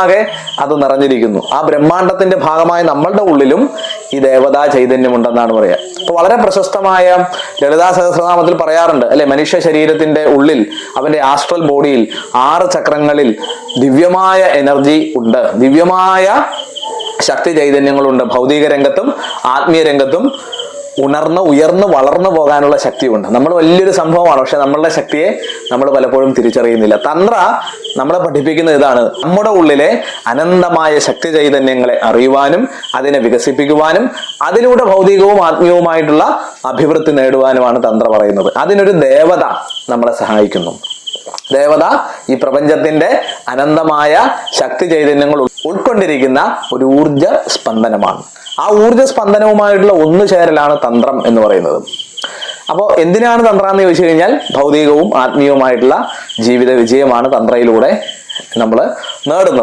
ഒന്നാകെ അത് നിറഞ്ഞിരിക്കുന്നു. ആ ബ്രഹ്മാണ്ടത്തിന്റെ ഭാഗമായ നമ്മളുടെ ഉള്ളിലും ഈ ദേവതാ ചൈതന്യമുണ്ടെന്നാണ് പറയുക അപ്പൊ വളരെ പ്രശസ്തമായ ലളിതാ സഹസ്രനാമത്തിൽ പറയാറുണ്ട് അല്ലെ? മനുഷ്യ ശരീരത്തിന്റെ ഉള്ളിൽ അവന്റെ ആസ്ട്രൽ ബോഡിയിൽ ആറ് ചക്രങ്ങളിൽ ദിവ്യമായ എനർജി ഉണ്ട്. ദിവ്യമായ ശക്തി ചൈതന്യങ്ങളുണ്ട്. ഭൗതിക രംഗത്തും ആത്മീയ രംഗത്തും ഉണർന്ന് ഉയർന്ന് വളർന്നു പോകാനുള്ള ശക്തിയുണ്ട്. നമ്മൾ വലിയൊരു സംഭവമാണ് പക്ഷെ നമ്മളുടെ ശക്തിയെ നമ്മൾ പലപ്പോഴും തിരിച്ചറിയുന്നില്ല. തന്ത്ര നമ്മളെ പഠിപ്പിക്കുന്ന ഇതാണ്. നമ്മുടെ ഉള്ളിലെ അനന്തമായ ശക്തി ചൈതന്യങ്ങളെ അറിയുവാനും അതിനെ വികസിപ്പിക്കുവാനും അതിലൂടെ ഭൗതികവും ആത്മീയവുമായിട്ടുള്ള അഭിവൃദ്ധി നേടുവാനുമാണ് തന്ത്ര പറയുന്നത്. അതിനൊരു ദേവത നമ്മളെ സഹായിക്കുന്നു. ദേവത ഈ പ്രപഞ്ചത്തിന്റെ അനന്തമായ ശക്തി ചൈതന്യങ്ങൾ ഉൾക്കൊണ്ടിരിക്കുന്ന ഒരു ഊർജ സ്പന്ദനമാണ്. ആ ഊർജ സ്പന്ദനവുമായിട്ടുള്ള ഒന്നു ചേരലാണ് തന്ത്രം എന്ന് പറയുന്നത്. അപ്പോൾ എന്തിനാണ് തന്ത്രം എന്ന് ചോദിച്ചു കഴിഞ്ഞാൽ ഭൗതികവും ആത്മീയവുമായിട്ടുള്ള ജീവിത വിജയമാണ് തന്ത്രയിലൂടെ നമ്മൾ നേടുന്നത്.